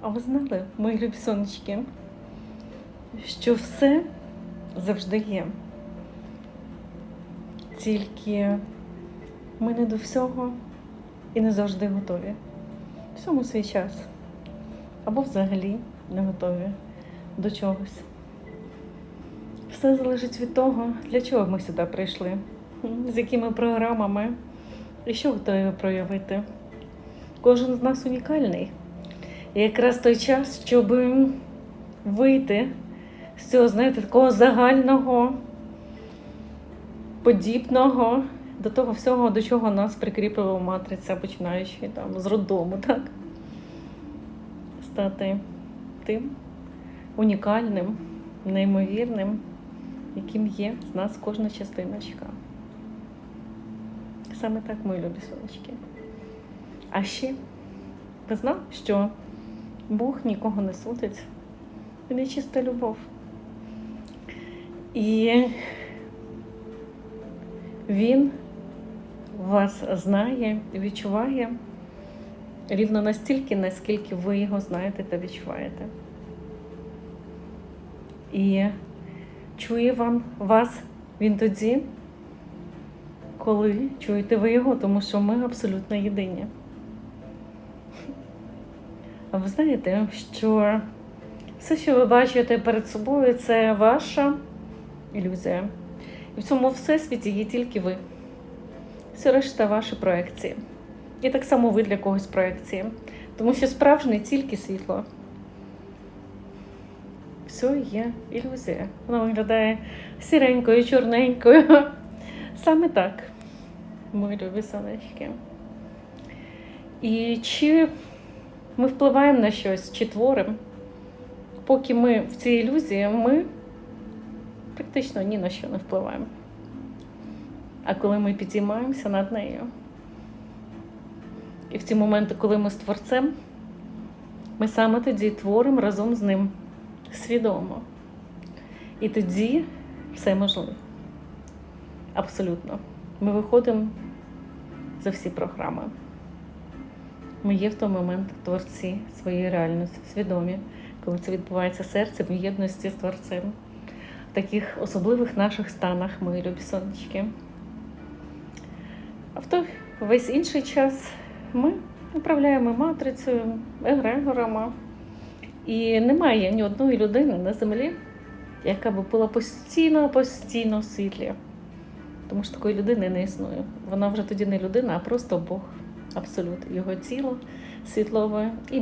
А ви знали, мої любі сонечки, що все завжди є. Тільки ми не до всього і не завжди готові. Всьому свій час. Або взагалі не готові до чогось. Все залежить від того, для чого ми сюди прийшли, з якими програмами і що готові проявити. Кожен з нас унікальний. Якраз той час, щоб вийти з цього, знаєте, такого загального, подібного до того всього, до чого нас прикріпила матриця, починаючи там з роддому, так? Стати тим унікальним, неймовірним, яким є з нас кожна частиночка. Саме так, мої любі сонечки. А ще ви знав, що Бог нікого не судить. Він є чиста любов. І Він вас знає відчуває рівно настільки, наскільки ви його знаєте та відчуваєте. І чує вам вас він тоді, коли чуєте ви його, тому що ми абсолютно єдині. Ви знаєте, що все, що ви бачите перед собою, це ваша ілюзія. І в цьому всесвіті є тільки ви. Все решта ваші проекції. І так само ви для когось проекції. Тому що справжнє тільки світло. Все є ілюзія. Вона виглядає сіренькою, чорненькою. Саме так, мої любі сонечки. І чи ми впливаємо на щось, чи творимо, поки ми в цій ілюзії, ми практично ні на що не впливаємо. А коли ми підіймаємося над нею, і в ті моменти, коли ми з творцем, ми саме тоді творимо разом з ним свідомо. І тоді все можливо. Абсолютно. Ми виходимо за всі програми. Ми є в той момент творці своєї реальності, свідомі, коли це відбувається серцем в єдності з творцем. В таких особливих наших станах, мої любі сонечки. А в той весь інший час ми управляємо матрицею, егрегорами. І немає ні одної людини на землі, яка б була постійно, постійно в світлі. Тому що такої людини не існує. Вона вже тоді не людина, а просто Бог. Абсолют. Його тіло світлове і.